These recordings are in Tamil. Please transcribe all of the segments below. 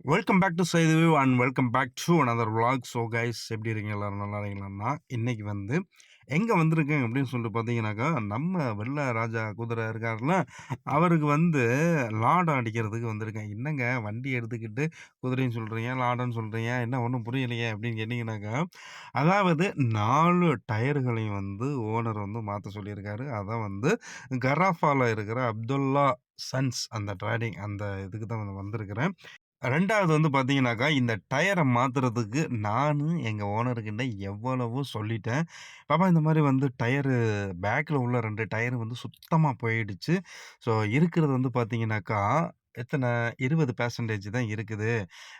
Welcome back to சைதுவியூ and welcome back to another vlog so guys எப்படி இருக்கீங்க? எல்லோரும் நல்லா இருக்கீங்களான்னா இன்றைக்கி வந்து எங்கே வந்திருக்கேன் அப்படின்னு சொல்லிட்டு பார்த்தீங்கன்னாக்கா நம்ம வெள்ளை ராஜா குதிரை இருக்காருல்ல அவருக்கு வந்து லாடம் அடிக்கிறதுக்கு வந்திருக்கேன். என்னங்க வண்டி எடுத்துக்கிட்டு குதிரைன்னு சொல்கிறீங்க லாடன்னு சொல்கிறீங்க என்ன ஒன்றும் புரியலையே அப்படின்னு கேட்டிங்கனாக்கா அதாவது நாலு டயர்களையும் வந்து ஓனர் வந்து மாற்ற சொல்லியிருக்காரு. அதான் வந்து கராஃபாவில் இருக்கிற அப்துல்லா சன்ஸ் அந்த ட்ரேடிங் அந்த இதுக்கு தான் வந்து வந்திருக்கிறேன். 2வது வந்து பார்த்தீங்கன்னாக்கா, இந்த டயர மாத்துறதுக்கு நானு எங்க ஓனர்கிட்ட எவ்வளவோ சொல்லிட்டேன். பாப்பா இந்த மாரி வந்து டயரு பேக்ல உள்ள 2 டயரு வந்து சுத்தமா போயிடுச்சு. ஸோ இருக்கிறது வந்து பார்த்தீங்கன்னாக்கா, எத்தன 20% தான் இருக்குது.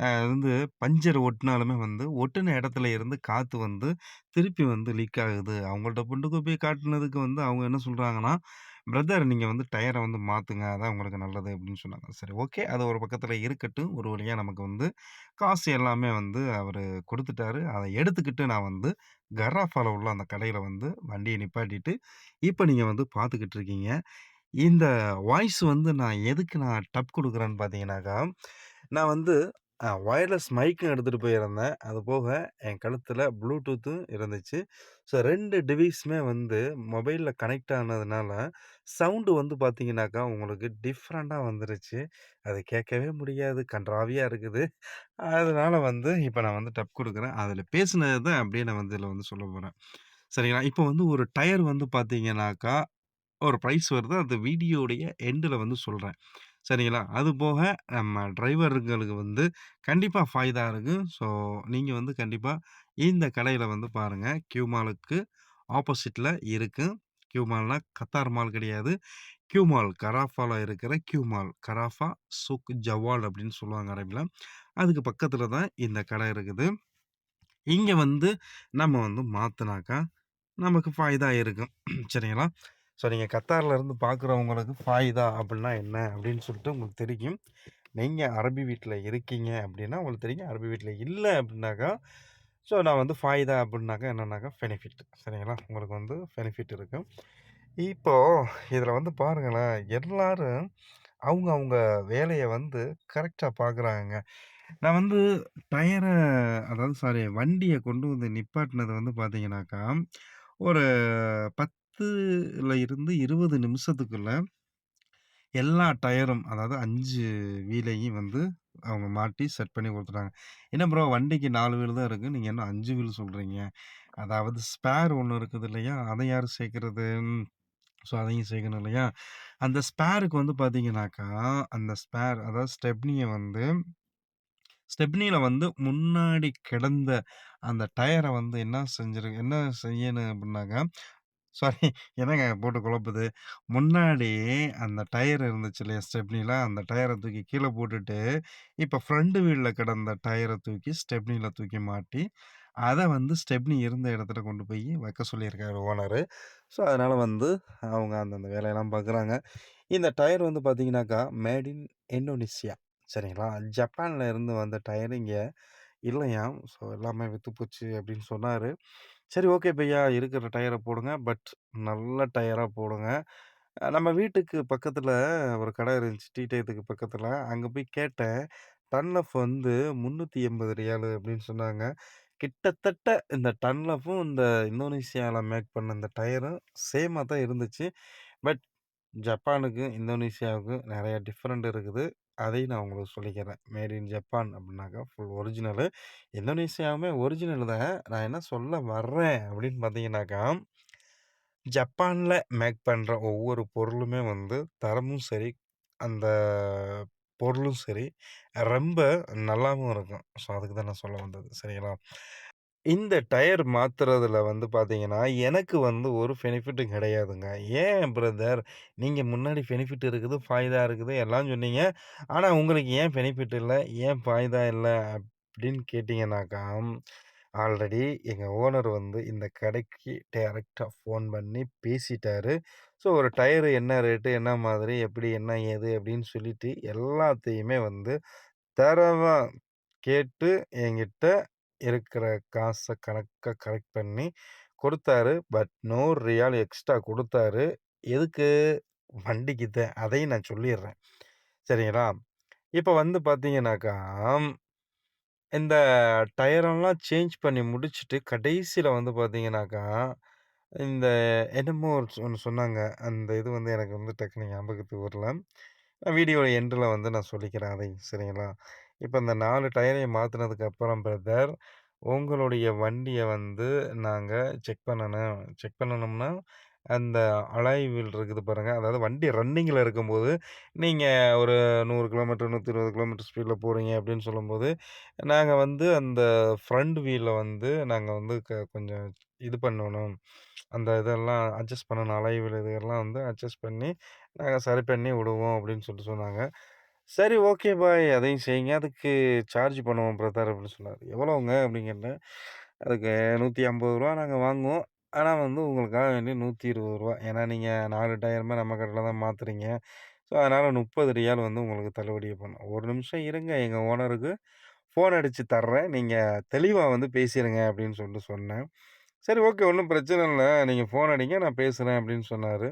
அ அது வந்து பஞ்சர் ஒட்டுனாலுமே வந்து ஒட்டுன இடத்துல இருந்து காத்து வந்து திருப்பி வந்து லீக் ஆகுது. அவங்கள்ட்ட கொண்டு போய் காட்டுனதுக்கு வந்து அவங்க என்ன சொல்றாங்கன்னா, "பிரதர் நீங்கள் வந்து டயரை வந்து மாற்றுங்க அதான் உங்களுக்கு நல்லது." அப்படின்னு சொன்னாங்க. சரி ஓகே. அது ஒரு பக்கத்தில் இருக்கட்டும். ஒரு வழியாக நமக்கு வந்து காசு எல்லாமே வந்து அவர் கொடுத்துட்டாரு அதை எடுத்துக்கிட்டு நான் வந்து கராஃபால உள்ள அந்த கடையில் வந்து வண்டியை நிப்பாட்டிட்டு, இப்போ நீங்கள் வந்து பார்த்துக்கிட்டு இருக்கீங்க. இந்த வாய்ஸ் வந்து நான் எதுக்கு நான் டப் கொடுக்குறேன்னு பார்த்தீங்கன்னாக்கா, நான் வந்து ஒயர்லெஸ் வயர்லெஸ் மைக்கும் எடுத்துட்டு போயிருந்தேன். அது போக என் கழுத்துல ப்ளூடூத்தும் இருந்துச்சு. ஸோ 2 டிவைஸுமே வந்து மொபைல்ல கனெக்ட் ஆனதுனால, சவுண்டு வந்து பார்த்தீங்கன்னாக்கா, உங்களுக்கு டிஃப்ரெண்ட்டா வந்துருச்சு. அது கேட்கவே முடியாது. கண்றாவியா இருக்குது. அதனால வந்து இப்ப நான் வந்து டப் குடுக்குறேன். அதுல பேசினது தான் அப்படியே நான் வந்து இதுல வந்து சொல்லப் போகிறேன் சரிங்களா? இப்போ வந்து ஒரு டயர் வந்து பார்த்தீங்கன்னாக்கா, ஒரு பிரைஸ் வருது. அந்த வீடியோடைய எண்டுல வந்து சொல்றேன். சரிங்களா? அது போக நம்ம டிரைவருங்களுக்கு வந்து கண்டிப்பாக ஃபாய்தா இருக்கும் ஸோ நீங்கள் வந்து கண்டிப்பாக இந்த கடையில் வந்து பாருங்கள் கியூ மாலுக்கு ஆப்போசிட்டில் இருக்கும் கியூ மால்னால் கத்தார் மால் கிடையாது. கியூ மால் கராஃபாவில் இருக்கிற கியூ மால். கராஃபா சுக் ஜவால் அப்படின்னு சொல்லுவாங்க அரபியில் அதுக்கு பக்கத்தில் தான் இந்த கடை இருக்குது. இங்கே வந்து நம்ம வந்து மாற்றினாக்கா நமக்கு ஃபாய்தா இருக்கும். சரிங்களா? ஸோ நீங்கள் கத்தாரில் இருந்து பார்க்குறவங்களுக்கு ஃபாய்தா அப்படின்னா என்ன அப்படின்னு சொல்லிட்டு உங்களுக்கு தெரியும். நீங்கள் அரபி வீட்டில் இருக்கீங்க அப்படின்னா உங்களுக்கு தெரியும். அரபி வீட்டில் இல்லை அப்படின்னாக்கா, ஸோ நான் வந்து ஃபாய்தா அப்படின்னாக்கா என்னென்னாக்கா பெனிஃபிட். சரிங்களா? உங்களுக்கு வந்து பெனிஃபிட் இருக்கும் இப்போ இதில் வந்து பாருங்களேன், எல்லோரும் அவங்க அவங்க வேலையை வந்து கரெக்டாக பார்க்குறாங்க நான் வந்து டயரை அதாவது சாரி வண்டியை கொண்டு வந்து நிப்பாட்டினது வந்து பார்த்தீங்கன்னாக்கா, ஒரு 10ல இருந்து 20 நிமிஷத்துக்குள்ள எல்லா டயரும் அதாவது 5 வீலையும் வந்து அவங்க மாட்டி செட் பண்ணி குடுத்துட்டாங்க. "என்ன ப்ரோ வண்டிக்கு 4 வீல் தான் இருக்கு. நீங்க என்ன 5 வீல் சொல்றீங்க?" அதாவது ஸ்பேர் ஒண்ணு இருக்குது இல்லையா? அத யாரு சேர்க்கிறது? ஸோ அதையும் சேர்க்கணும் இல்லையா? அந்த ஸ்பேருக்கு வந்து பார்த்தீங்கன்னாக்கா, அந்த ஸ்பேர் அதாவது ஸ்டெப்னிய வந்து ஸ்டெப்னியில் வந்து முன்னாடி கிடந்த அந்த டயர வந்து என்ன செஞ்சிரு என்ன செய்யணும் அப்படின்னாக்கா, சாரி என்னங்க போட்டு குழப்புது. முன்னாடி அந்த டயர் இருந்துச்சு இல்லையா ஸ்டெப்னில, அந்த டயர தூக்கி கீழ போட்டுட்டு, இப்ப ஃப்ரண்ட் வீல்ல கிடந்த டயர தூக்கி ஸ்டெப்னில தூக்கி மாட்டி, அத வந்து ஸ்டெப்னி இருந்த இடத்துல கொண்டு போய் வைக்க சொல்லியிருக்காரு ஓனரு. ஸோ அதனால வந்து அவங்க அந்தந்த வேலையெல்லாம் பார்க்குறாங்க. இந்த டயர் வந்து பார்த்தீங்கன்னாக்கா, மேட் இன் இந்தோனேசியா. சரிங்களா? ஜப்பான்ல இருந்து வந்த டயர் இங்க இல்லையாம். ஸோ எல்லாமே வித்து போச்சு அப்படின்னு சொன்னாரு. சரி ஓகே பையா இருக்கிற டயர போடுங்க. பட் நல்ல டயரா போடுங்க. அ நம்ம வீட்டுக்கு பக்கத்துல ஒரு கடை இருந்துச்சு. டீ டயத்துக்கு பக்கத்துல. அங்க போய் கேட்டேன். டன்லஃப் வந்து ரூ. 380 அப்படின்னு சொன்னாங்க. கிட்டத்தட்ட இந்த டன்லஃபும் இந்த இந்தோனேசியால மேக் பண்ண இந்த டயரும் சேமா தான் இருந்துச்சு. பட் ஜப்பானுக்கும் இந்தோனேசியாவுக்கும் நெறைய டிஃப்ரெண்ட் இருக்குது. அதையும் நான் உங்களுக்கு சொல்லிக்கிறேன். மேட் இன் ஜப்பான் அப்படின்னாக்கா ஃபுல் ஒரிஜினலு. இந்தோனேஷியாவுமே ஒரிஜினல் தான். நான் என்ன சொல்ல வர்றேன் அப்படின்னு பார்த்தீங்கன்னாக்கா, ஜப்பானில் மேக் பண்ணுற ஒவ்வொரு பொருளுமே வந்து தரமும் சரி, அந்த பொருளும் சரி, ரொம்ப நல்லாவும் இருக்கும். ஸோ அதுக்கு தான் நான் சொல்ல வந்தது. சரிங்களா? இந்த டயர் மாத்துறதுல வந்து பார்த்தீங்கன்னா, எனக்கு வந்து ஒரு பெனிஃபிட்டும் கிடையாதுங்க. ஏன் பிரதர் நீங்க முன்னாடி பெனிஃபிட் இருக்குது, ஃபாய்தா இருக்குது எல்லாம் சொன்னீங்க. ஆனா உங்களுக்கு ஏன் பெனிஃபிட் இல்ல? ஏன் ஃபாய்தா இல்ல? அப்படின்னு கேட்டீங்கன்னாக்கா, ஆல்ரெடி எங்க ஓனர் வந்து இந்த கடைக்கு டைரக்ட்டா ஃபோன் பண்ணி பேசிட்டாரு. ஸோ ஒரு டயரு என்ன ரேட்டு, என்ன மாதிரி, எப்படி, என்ன ஏது அப்படின்னு சொல்லிட்டு எல்லாத்தையுமே வந்து தரோவா கேட்டு என்கிட்ட இருக்கிற காசை கணக்காக கரெக்ட் பண்ணி கொடுத்தாரு பட் நோ ரியால் எக்ஸ்ட்ரா கொடுத்தாரு எதுக்கு? வண்டிக்கு தான். அதையும் நான் சொல்லிடுறேன் சரிங்களா? இப்போ வந்து பார்த்தீங்கன்னாக்கா, இந்த டயரெல்லாம் சேஞ்ச் பண்ணி முடிச்சுட்டு கடைசியில் வந்து பார்த்தீங்கன்னாக்கா, இந்த என்னமோ ஒரு ஒன்று சொன்னாங்க. அந்த இது வந்து எனக்கு வந்து டக்குனு ஞாபகத்துக்கு வரல. வீடியோ எண்டில் வந்து நான் சொல்லிக்கிறேன் அதையும். சரிங்களா? இப்போ இந்த 4 டயரையும் மாத்துனதுக்கு அப்புறம் பிரதர், உங்களுடைய வண்டிய வந்து நாங்க செக் பண்ணணும். செக் பண்ணணும்னா, அந்த அலாய் வீல் இருக்குது பாருங்க. அதாவது வண்டி ரன்னிங்ல இருக்கும்போது, நீங்க ஒரு 100 கிலோமீட்டர், 120 கிலோமீட்டர் ஸ்பீட்ல போறீங்க அப்படின்னு சொல்லும்போது, நாங்க வந்து அந்த ஃப்ரண்ட் வீல வந்து நாங்க வந்து க கொஞ்சம் இது பண்ணணும். அந்த இதெல்லாம் அட்ஜஸ்ட் பண்ணணும். அலாய் வீல் இதெல்லாம் வந்து அட்ஜஸ்ட் பண்ணி, நாங்க சரி பண்ணி விடுவோம் அப்படின்னு சொல்லிட்டு சொன்னாங்க. சரி ஓகே பாய் அதையும் செய்யுங்க. அதுக்கு சார்ஜ் பண்ணுவோம் பிரதர் அப்படின்னு சொன்னார் எவ்வளோங்க அப்படின்னு கேட்டேன். அதுக்கு ரூ. 150 நாங்க வாங்குவோம். ஆனால் வந்து உங்களுக்காக வேண்டி ரூ. 120 ஏன்னா நீங்கள் நாலு டயருமே நம்ம கடையில் தான் மாற்றுறீங்க ஸோ அதனால் முப்பது ரியால் வந்து உங்களுக்கு தள்ளுபடி பண்ணோம். ஒரு நிமிஷம் இருங்க எங்கள் ஓனருக்கு ஃபோன் அடித்து தர்றேன். நீங்கள் தெளிவாக வந்து பேசிடுங்க அப்படின்னு சொல்லிட்டு சொன்னேன். சரி ஓகே ஒன்றும் பிரச்சனை இல்லை நீங்கள் ஃபோன் அடிங்க நான் பேசுகிறேன் அப்படின்னு சொன்னார்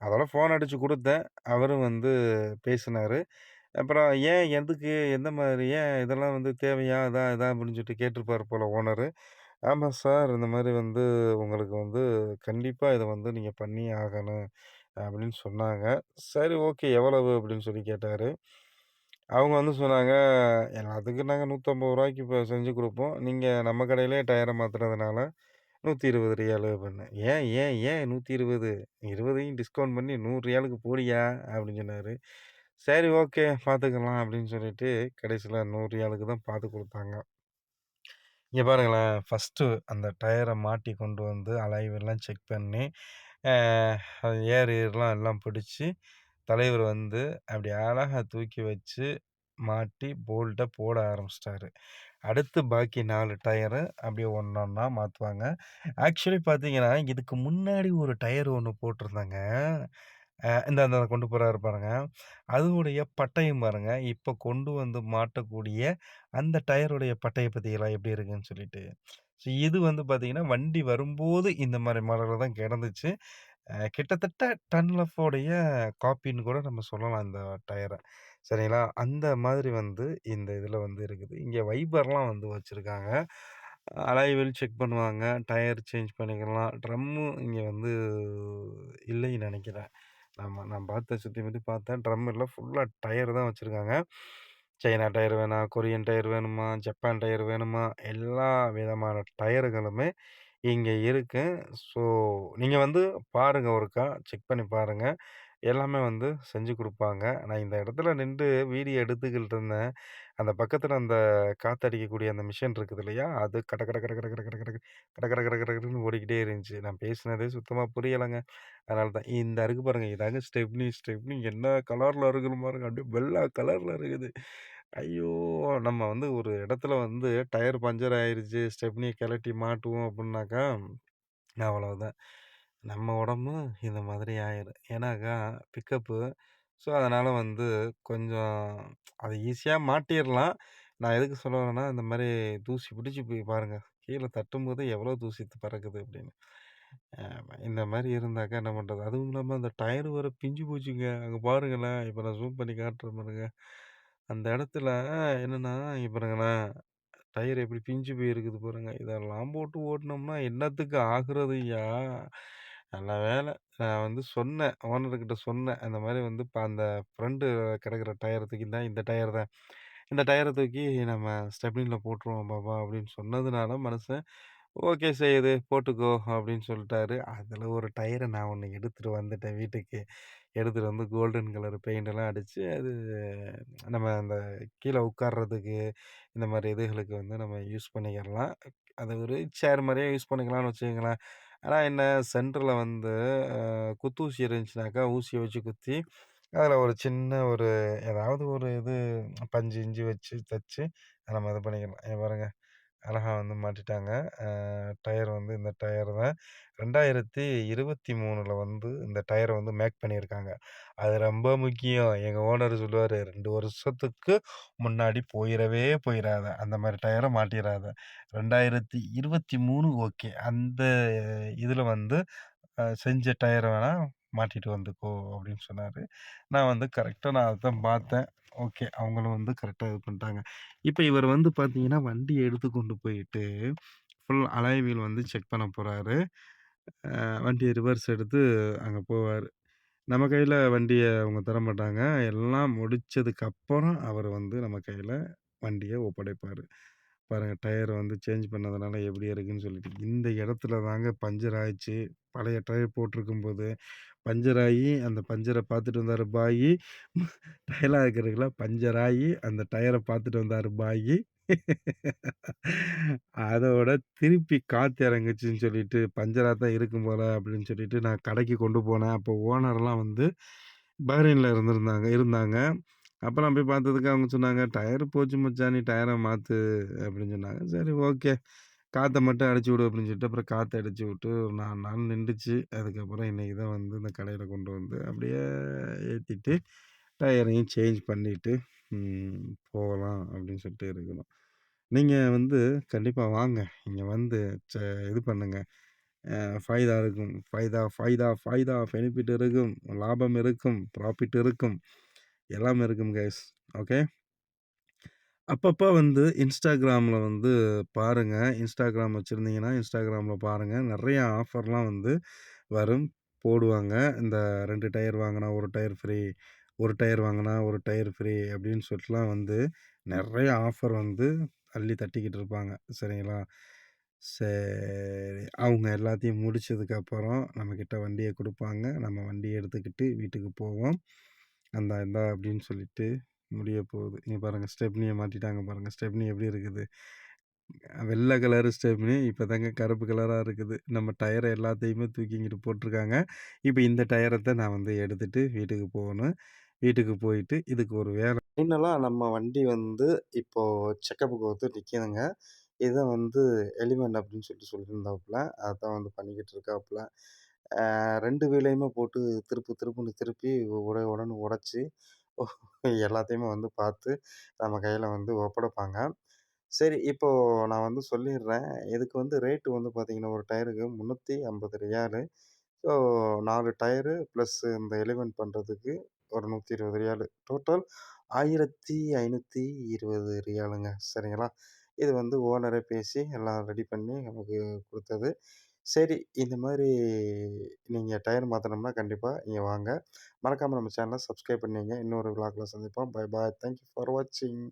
அதோட ஃபோன் அடித்து கொடுத்தேன் அவரும் வந்து பேசினாரு. அப்புறம் ஏன் எதுக்கு? எந்த மாதிரி? ஏன் இதெல்லாம் வந்து தேவையா? அதான் இதான் அப்படின்னு சொல்லிட்டு கேட்டிருப்பார் போல் ஓனரு. ஆமாம் சார். இந்த மாதிரி வந்து உங்களுக்கு வந்து கண்டிப்பாக இதை வந்து நீங்கள் பண்ணியே ஆகணும். அப்படின்னு சொன்னாங்க. சரி ஓகே எவ்வளவு? அப்படின்னு சொல்லி கேட்டார் அவங்க வந்து சொன்னாங்க, எல்லாத்துக்கும் நாங்கள் நூற்றம்பது ரூபாய்க்கு இப்போ செஞ்சு கொடுப்போம் நீங்கள் நம்ம கடையிலே டயரை மாற்றுறதுனால நூற்றி இருபது ரியாலு அப்படின்னு ஏன் ஏன் ஏன் 120? 20யும் டிஸ்கவுண்ட் பண்ணி நூறு ரியாலுக்கு போடியா அப்படின்னு சொன்னார் சரி ஓகே பார்த்துக்கலாம் அப்படின்னு சொல்லிட்டு கடைசியில் நூறு ஆளுக்கு தான் பார்த்து கொடுத்தாங்க. இங்கே பாருங்களேன், ஃபர்ஸ்ட்டு அந்த டயரை மாட்டி கொண்டு வந்து அலைவெல்லாம் செக் பண்ணி, ஏர் ஏர்லாம் எல்லாம் பிடிச்சி தலைவர் வந்து அப்படி அழகாக தூக்கி வச்சு, மாட்டி போல்ட்ட போட ஆரம்பிச்சிட்டாரு. அடுத்து பாக்கி நாலு டயரு அப்படியே ஒன்றொன்னாக மாற்றுவாங்க ஆக்சுவலி பார்த்தீங்கன்னா, இதுக்கு முன்னாடி ஒரு டயர் ஒன்று போட்டிருந்தாங்க. இந்த அந்த கொண்டு போகிறாரு பாருங்க. அதனுடைய பட்டயம் பாருங்க. இப்போ கொண்டு வந்து மாட்டக்கூடிய அந்த டயருடைய பட்டய பற்றியெல்லாம் எப்படி இருக்குன்னு சொல்லிட்டு. ஸோ இது வந்து பார்த்தீங்கன்னா, வண்டி வரும்போது இந்த மாதிரி மாடலில் தான் கிடந்துச்சு. அ கிட்டத்தட்ட டன்லஃபோடைய காப்பின்னு கூட நம்ம சொல்லலாம் இந்த டயரை சரிங்களா? அந்த மாதிரி வந்து இந்த இதில் வந்து இருக்குது. இங்கே வைபர்லாம் வந்து வச்சுருக்காங்க அலைவெல் செக் பண்ணுவாங்க. டயர் சேஞ்ச் பண்ணிக்கலாம். ட்ரம்மு இங்கே வந்து இல்லைன்னு நினைக்கிறேன் நம்ம நான் பார்த்த சுற்றி பற்றி பார்த்தேன். ட்ரம் ஃபுல்லாக டயர் தான் வச்சுருக்காங்க சைனா டயர் வேணாம் கொரியன் டயர் வேணுமா, ஜப்பான் டயர் வேணுமா, எல்லா விதமான டயர்களுமே இங்கே இருக்குது ஸோ நீங்கள் வந்து பாருங்கள் ஒருக்கா. செக் பண்ணி பாருங்கள் எல்லாமே வந்து செஞ்சு கொடுப்பாங்க நான் இந்த இடத்துல நின்று வீடியோ எடுத்துக்கிட்டு இருந்தேன். அந்த பக்கத்தில் அந்த காத்தடிக்கக்கூடிய அந்த மிஷின் இருக்குது இல்லையா? அது கட கட கட கட கட கட கட கட கட கட கடன்னு ஓடிக்கிட்டே இருந்துச்சு. நான் பேசினதே சுத்தமாக புரியலைங்க அதனால தான் இந்த இருக்கு பாருங்கள் இதாங்க ஸ்டெப்னி ஸ்டெப்னி என்ன கலரில் இருக்குது பாருங்க. அப்படியே வெள்ள கலரில் இருக்குது. ஐயோ! நம்ம வந்து ஒரு இடத்துல வந்து டயர் பஞ்சர் ஆயிருச்சு. ஸ்டெப்னியை கழட்டி மாட்டுவோம் அப்டின்னாக்கா, அவ்வளோதான் நம்ம உடம்பு இந்த மாதிரி ஆயிரும். ஏன்னாக்கா பிக்கப்பு. ஸோ அதனால வந்து கொஞ்சம் அது ஈஸியா மாட்டிடலாம் நான் எதுக்கு சொல்ல வரேன்னா, இந்த மாரி தூசி பிடிச்சு போய் பாருங்க. கீழ தட்டும்போது எவ்வளோ தூசி பறக்குது அப்படின்னு. ஆமா. இந்த மாரி இருந்தாக்கா என்ன பண்றது? அதுவும் இல்லாம அந்த டயர் வேற பிஞ்சு போச்சுங்க. அங்க பாருங்களேன். இப்ப நான் ஜூம் பண்ணி காட்டுறேன் பாருங்க. அந்த இடத்துல என்னன்னா, இங்க பாருங்களேன். டயர் எப்படி பிஞ்சு போயிருக்குது பாருங்க. இதெல்லாம் போட்டு ஓட்டுனோம்னா என்னத்துக்கு ஆகுறதுய்யா? நல்ல வேலை நான் வந்து சொன்னேன். ஓனர்கிட்ட சொன்னேன். அந்த மாரி வந்து இப்ப அந்த ஃப்ரண்ட் கிடக்குற டயர தூக்கி இந்தா இந்த டயர் தான். இந்த டயர தூக்கி நம்ம ஸ்டெப்னில போட்டுருவோம் பாபா அப்படின்னு சொன்னதுனால மனுஷன் ஓகே செய்யுது போட்டுக்கோ அப்படின்னு சொல்ட்டாரு. அதுல ஒரு டயர நான் ஒண்ணு எடுத்துட்டு வந்துட்டேன் வீட்டுக்கு. எடுத்துட்டு வந்து கோல்டன் கலர் பெயிண்டெல்லாம் அடிச்சு, அது நம்ம அந்த கீழ உட்கார்றதுக்கு, இந்த மாரி இதுகளுக்கு வந்து நம்ம யூஸ் பண்ணிக்கிறலாம். அது ஒரு சேர் மாரியே யூஸ் பண்ணிக்கலாம்னு வச்சுக்கங்களேன். ஆனா என்ன சென்டர்ல வந்து அ குத்தூசி இருந்துச்சுனாக்கா, ஊசிய வச்சு குத்தி, அதில ஒரு சின்ன ஒரு ஏதாவது ஒரு இது பஞ்சு கிஞ்சு வச்சு தச்சு, நம்ம இது பண்ணிக்கலாம். இங்க பாருங்க. அழகா வந்து மாட்டிட்டாங்க. டயர் வந்து இந்த டயர் தான். 2023ல வந்து இந்த டயரை வந்து மேக் பண்ணியிருக்காங்க. அது ரொம்ப முக்கியம். எங்கள் ஓனர் சொல்லுவார் ரெண்டு வருஷத்துக்கு முன்னாடி போயிடவே போயிடாத அந்த மாதிரி டயரை மாட்டிடாத ரெண்டாயிரத்தி இருபத்தி மூணு ஓகே. அந்த இதில் வந்து செஞ்ச டயரை வேணால் மாட்டிட்டு வந்துக்கோ அப்படின்னு சொன்னார் நான் வந்து கரெக்டாக நான் அதை தான் பார்த்தேன். ஓகே. அவங்களும் வந்து கரெக்டாக இது பண்ணிட்டாங்க. இப்போ இவர் வந்து பார்த்தீங்கன்னா, வண்டியை எடுத்து கொண்டு போயிட்டு, ஃபுல் அலாய் வீல் வந்து செக் பண்ண போகிறாரு வண்டியை ரிவர்ஸ் எடுத்து அங்கே போவார் நம்ம கையில் வண்டியை அவங்க தர மாட்டாங்க எல்லாம் முடிச்சதுக்கப்புறம் அவர் வந்து நம்ம கையில் வண்டியை ஒப்படைப்பார் பாருங்கள் டயர் வந்து சேஞ்ச் பண்ணதுனால எப்படி இருக்குன்னு சொல்லிட்டு. இந்த இடத்துல தாங்க பஞ்சர் ஆயிடுச்சு. பழைய டயர் போட்டிருக்கும்போது, பஞ்சர் ஆகி அந்த பஞ்சரை பார்த்துட்டு வந்தாரு பாயி. டயலாக இருக்குல்ல, பஞ்சர் ஆகி அந்த டயரை பார்த்துட்டு வந்தாரு பாயி. அதோட திருப்பி காற்று இறங்குச்சுன்னு சொல்லிட்டு, பஞ்சராக தான் இருக்கும் போல அப்படின்னு சொல்லிட்டு நான் கடைக்கு கொண்டு போனேன். அப்போ ஓனர்லாம் வந்து பஹ்ரைனில் இருந்திருந்தாங்க இருந்தாங்க. அப்புறம் போய் பார்த்ததுக்கு அவங்க சொன்னாங்க, "டயர் போச்சு மச்சான், நீ டயர மாத்து" அப்படின்னு சொன்னாங்க. சரி ஓகே. காத்த மட்டும் அடிச்சு விடு அப்படின்னு சொல்லிட்டு, அப்புறம் காத்த அடிச்சு விட்டு ஒரு 4 நாள் நின்டுச்சு. அதுக்கப்புறம் இன்னைக்கு தான் வந்து இந்த கடையில கொண்டு வந்து அப்படியே ஏத்திட்டு, டயரையும் சேஞ்ச் பண்ணிட்டு, ம் போகலாம் அப்படின்னு சொல்லிட்டு இருக்கிறோம். நீங்க வந்து கண்டிப்பா வாங்க. இங்க வந்து ச இது பண்ணுங்க. அ ஃபாய்தா இருக்கும். ஃபாய்தா ஃபாய்தா ஃபாய்தா பெனிஃபிட் இருக்கும். லாபம் இருக்கும். ப்ராஃபிட் இருக்கும். எல்லாமே இருக்கும் கைஸ். ஓகே. அப்பப்போ வந்து இன்ஸ்டாகிராமில் வந்து பாருங்கள் இன்ஸ்டாகிராம் வச்சுருந்தீங்கன்னா இன்ஸ்டாகிராமில் பாருங்கள் நிறையா ஆஃபர்லாம் வந்து வரும். போடுவாங்க. இந்த ரெண்டு டயர் வாங்கினா ஒரு டயர் ஃப்ரீ. ஒரு டயர் வாங்கினா ஒரு டயர் ஃப்ரீ அப்படின்னு சொல்லிட்டுலாம் வந்து நிறைய ஆஃபர் வந்து அள்ளி தட்டிக்கிட்டு இருப்பாங்க. சரிங்களா? சரி. அவங்க எல்லாத்தையும் முடிச்சதுக்கப்புறம் நம்மக்கிட்ட வண்டியை கொடுப்பாங்க நம்ம வண்டியை எடுத்துக்கிட்டு வீட்டுக்கு போவோம். "அந்தா இந்தா" அப்படின்னு சொல்லிட்டு முடிய போகுது. நீ பாருங்கள் ஸ்டெப்னியை மாட்டிட்டாங்க பாருங்கள் ஸ்டெப்னி எப்படி இருக்குது? வெள்ளை கலரு ஸ்டெப்னி இப்பதாங்க கருப்பு கலராக இருக்குது. நம்ம டயரை எல்லாத்தையுமே தூக்கிங்கிட்டு போட்டிருக்காங்க இப்போ இந்த டயரத்த நான் வந்து எடுத்துகிட்டு வீட்டுக்கு போகணும். வீட்டுக்கு போயிட்டு இதுக்கு ஒரு வேலை ஃபைனலா நம்ம வண்டி வந்து இப்போது செக்கப்புக்கு வந்து நிற்கிதுங்க இதை வந்து எலிமெண்ட் அப்படின்னு சொல்லிட்டு சொல்லியிருந்தாப்புல. அதான் வந்து பண்ணிக்கிட்டு இருக்காப்புல. ரெண்டு வீலையுமே போட்டு திருப்பு திருப்புன்னு திருப்பி உட உடனே உடச்சி எல்லாத்தையுமே வந்து பார்த்து நம்ம கையில் வந்து ஒப்படைப்பாங்க. சரி இப்போது நான் வந்து சொல்லிடுறேன். இதுக்கு வந்து ரேட்டு வந்து பார்த்தீங்கன்னா, ஒரு டயருக்கு முன்னூற்றி ஐம்பது ரியாலு. ஸோ நாலு டயரு ப்ளஸ் இந்த எலிமெண்ட் பண்ணுறதுக்கு ஒரு நூற்றி இருபது ரியாலு. டோட்டல் ஆயிரத்தி ஐநூற்றி இருபது ரியாலுங்க. சரிங்களா? இது வந்து ஓனரே பேசி எல்லாம் ரெடி பண்ணி நமக்கு கொடுத்தது. சரி இந்த மாதிரி நீங்கள் டயர் மாற்றணும்னா கண்டிப்பாக நீங்கள் வாங்க. மறக்காமல் நம்ம சேனலை சப்ஸ்கிரைப் பண்ணீங்க. இன்னொரு விளாக்ல சந்திப்போம். Bye bye. Thank you for வாட்சிங்.